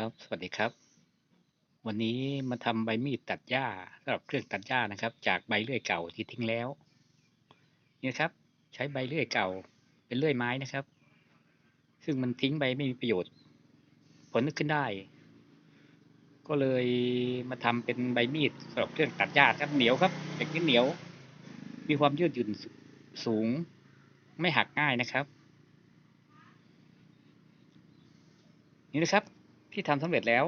ครับ สวัสดีครับ วันนี้มาทำใบมีดตัดหญ้าสำหรับเครื่องตัดหญ้านะครับ จากใบเลื่อยเก่าที่ทิ้งแล้ว นี่นะครับ ใช้ใบเลื่อยเก่า เป็นเลื่อยไม้นะครับ ซึ่งมันทิ้งไปไม่มีประโยชน์ ผลนึกขึ้นได้ ก็เลยมาทำเป็นใบมีดสำหรับเครื่องตัดหญ้าครับเหนียวครับเหล็กนี่เหนียว มีความยืดหยุ่นสูง ไม่หักง่ายนะครับนี่นะครับ ที่ทำสำเร็จแล้ว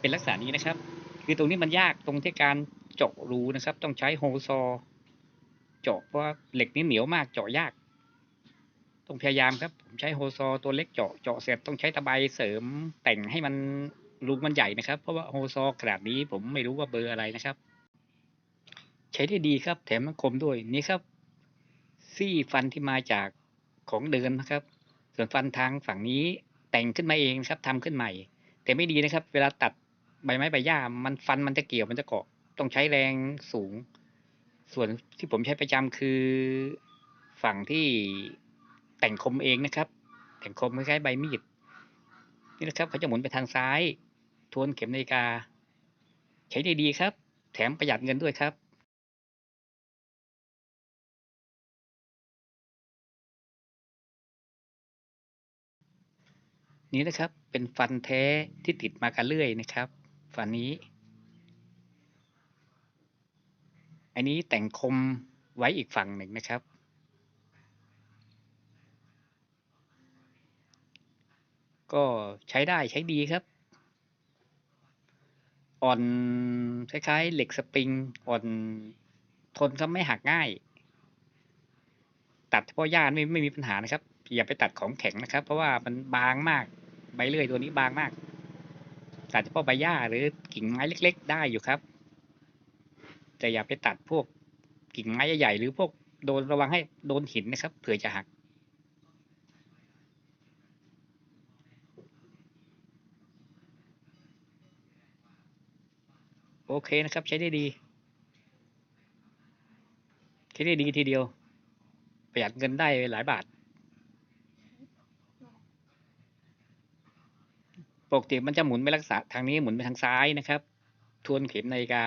เป็นลักษณะนี้นะครับ คือตรงนี้มันยากตรงที่การเจาะรูนะครับ ต้องใช้โฮซอเจาะเพราะว่าเหล็กนี้เหนียวมากเจาะยาก ต้องพยายามครับ ผมใช้โฮซอตัวเล็กเจาะเจาะเสร็จต้องใช้ตะไบเสริมแต่งให้มันรูมันใหญ่นะครับ เพราะว่าโฮซอขนาดนี้ผมไม่รู้ว่าเบอร์อะไรนะครับ ใช้ได้ดีครับ แถมมันคมด้วยนี่ครับ ซี่ฟันที่มาจากของเดิมนะครับ ส่วนฟันทางฝั่งนี้ แต่งขึ้นมาเองครับทำขึ้นใหม่ แต่ไม่ดีนะครับ เวลาตัดใบไม้ใบหญ้ามันฟันมันจะเกี่ยวมันจะเกาะ ต้องใช้แรงสูง ส่วนที่ผมใช้ประจำคือฝั่งที่แต่งคมเองนะครับ แต่งคมคล้ายๆใบมีดนี่นะครับเขาจะหมุนไปทางซ้าย ทวนเข็มนาฬิกา ใช้ได้ดีครับ แถมประหยัดเงินด้วยครับ นี้นะครับเป็นฟันแท้ที่ติดมากับเลื่อยนะครับ ฟันนี้ อันนี้แต่งคมไว้อีกฝั่งหนึ่งนะครับ ก็ใช้ได้ใช้ดีครับ อ่อนคล้ายๆเหล็กสปริง อ่อนทนครับไม่หักง่าย ตัดเฉพาะหญ้าไม่ไม่มีปัญหานะครับ อย่าไปตัดของแข็งนะครับ เพราะว่ามันบางมาก ใบเลื่อยตัวนี้บางมากตัดเฉพาะใบหญ้าหรือกิ่งไม้เล็ก ๆ ได้อยู่ครับ แต่อย่าไปตัดพวกกิ่งไม้ใหญ่ๆหรือพวกโดนระวังให้โดนหินนะครับเผื่อจะหัก โอเคนะครับใช้ได้ดีใช้ได้ดีทีเดียว ประหยัดเงินได้หลายบาท ปกติมันจะหมุนไปลักษณะทางนี้หมุนไปทางซ้ายนะครับ ทวนเข็มนาฬิกา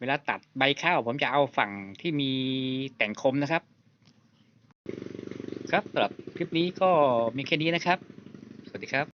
เวลาตัดใบข้าวผมจะเอาฝั่งที่มีแต่งคมนะครับ ครับสำหรับคลิปนี้ก็มีแค่นี้นะครับ สวัสดีครับ